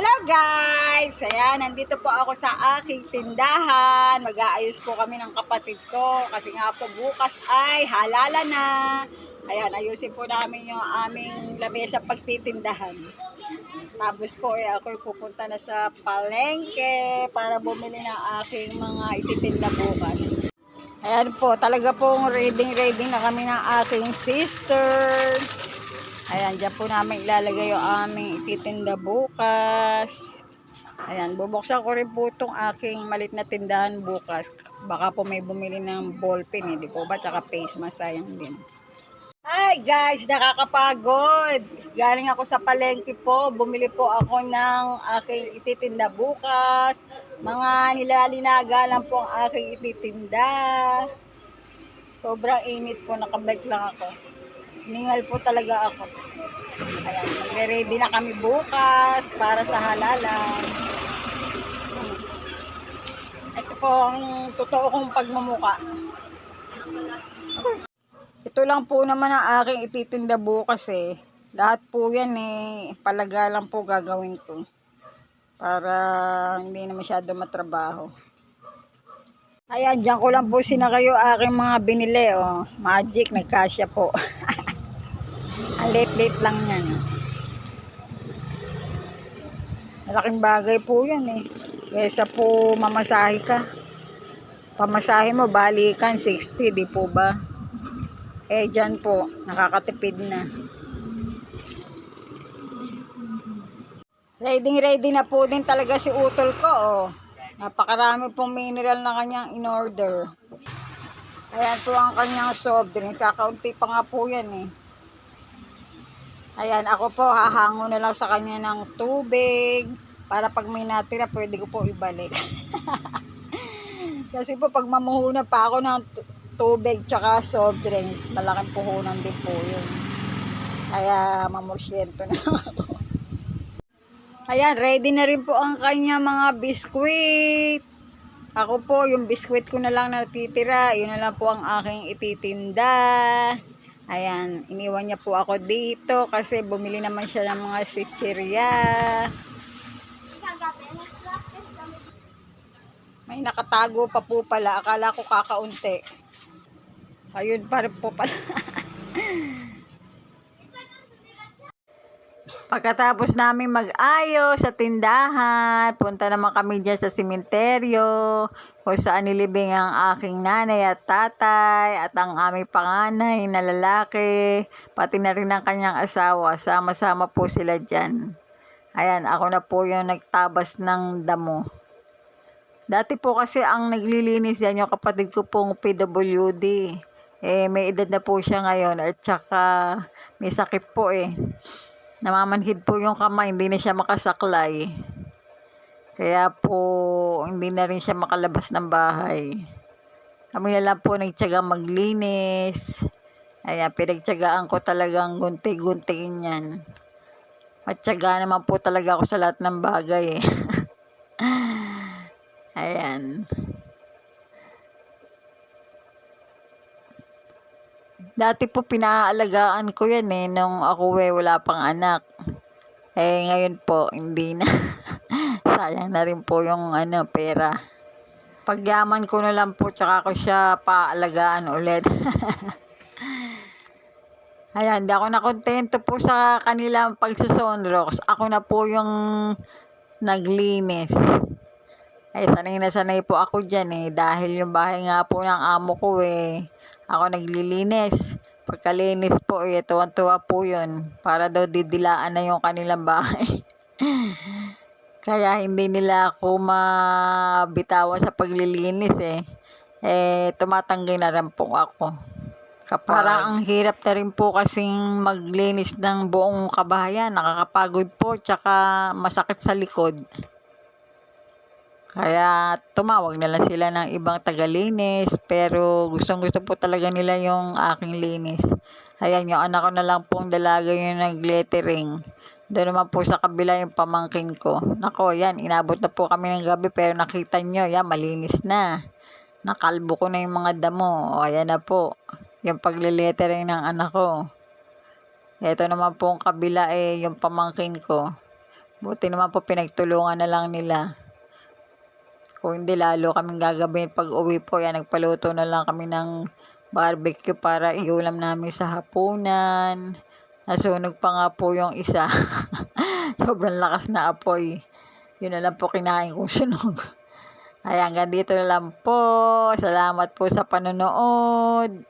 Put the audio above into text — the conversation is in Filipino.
Hello guys! Ayan, nandito po ako sa aking tindahan. Mag-aayos po kami ng kapatid ko kasi nga po bukas ay halala na. Ayan, ayusin po namin yung aming lamesa pagtitindahan. Tapos po eh, ako pupunta na sa palengke para bumili ng aking mga ititinda bukas. Ayan po, talaga pong reading-reading na kami ng aking sister. Ayan, dyan po namin ilalagay yung aming ititinda bukas. Ayan, bubuksan ko rin po itong aking malit na tindahan bukas. Baka po may bumili ng ballpen, hindi po ba? Tsaka face mask, sayang din. Hi guys, nakakapagod. Galing ako sa palengke po. Bumili po ako ng aking ititinda bukas. Mga nilalinaga lang po ang aking ititinda. Sobrang init po, nakabike lang ako. Ningal po talaga ako. Ayan, magre-ready na kami bukas para sa halalan. Ito po ang totoo kong pagmumuka. Ito lang po naman ang aking ititinda bukas eh. Lahat po yan eh, palaga lang po gagawin ko. Para hindi na masyado matrabaho. Ayan, dyan ko lang po sinakayo aking mga binili oh. Magic, nagkasya po. Ang late-late lang yan. Malaking bagay po yan eh. Kesa po mamasahe ka. Pamasahe mo, balikan 60, di po ba? Eh, dyan po, nakakatipid na. Ready ready na po din talaga si utol ko, oh. Napakarami pong mineral na kanyang in-order. Ayan po ang kanyang soft drink. Kakaunti pa nga po yan, eh. Ayan, ako po, hahango na lang sa kanya ng tubig. Para pag may natira, pwede ko po ibalik. Kasi po, pag mamuhunan pa ako ng tu- tubig tsaka soft drinks, malaking puhunan din po yun. Kaya mamorsyento na ako. Ayan, ready na rin po ang kanya mga biskwit. Ako po, yung biskwit ko na lang natitira, yun na lang po ang aking ititinda. Ayan, iniwan niya po ako dito kasi bumili naman siya ng mga sitsirya. May nakatago pa po pala. Akala ko kakaunti. Ayun pa rin po pala. Pagkatapos namin mag-ayos sa tindahan, punta naman kami dyan sa simenteryo, kung saan nilibing ang aking nanay at tatay, at ang aming panganay na lalaki, pati na rin ang kanyang asawa. Sama-sama po sila dyan. Ayan, ako na po yung nagtabas ng damo. Dati po kasi ang naglilinis yan yung kapatid ko pong PWD. Eh, may edad na po siya ngayon at saka may sakit po eh. Namamanhid po yung kamay, hindi na siya makasaklay. Kaya po, hindi na rin siya makalabas ng bahay. Kami na lang po nagtsaga maglinis. Ayan, pinagtsagaan ko talagang gunti-guntiin yan. Matyaga naman po talaga ako sa lahat ng bagay eh. Ayan. Dati po pinaalagaan ko yan eh, nung ako eh wala pang anak. Eh ngayon po, hindi na. Sayang na rin po yung ano, pera. Pagyaman ko na lang po, tsaka ko siya paalagaan ulit. Ayan, di ako nakontento po sa kanilang pagsusonrox. Ako na po yung naglinis. Ay, sanay na sanay po ako dyan eh. Dahil yung bahay nga po ng amo ko eh. Ako naglilinis. Pagkalinis po eh, tuwan-tuwa po yun. Para daw didilaan na yung kanilang bahay. Kaya hindi nila ako mabitawan sa paglilinis eh. Eh, tumatanggi na rin po ako. Kapag... Parang ang hirap na rin po kasing maglinis ng buong kabahayan. Nakakapagod po, tsaka masakit sa likod. Kaya tumawag na lang sila ng ibang tagalinis. Pero gustong gusto po talaga nila yung aking linis. Ayan, yung anak ko na lang pong dalaga yung nag-lettering. Doon naman po sa kabila yung pamangkin ko. Nako, yan, inabot na po kami ng gabi pero nakita nyo, yan, malinis na. Nakalbo ko na yung mga damo. O, ayan na po. Yung pagle-lettering ng anak ko. Ito naman po ang kabila eh, yung pamangkin ko. Buti naman po pinagtulungan na lang nila. Kung hindi, lalo kaming gagabihin pag uwi po. Yan, nagpaluto na lang kami ng barbecue para iulam namin sa hapunan. Nasunog pa nga po yung isa. Sobrang lakas na apoy. Yun na lang po kinain kong sunog. Ayan, hanggang dito na lang po. Salamat po sa panonood.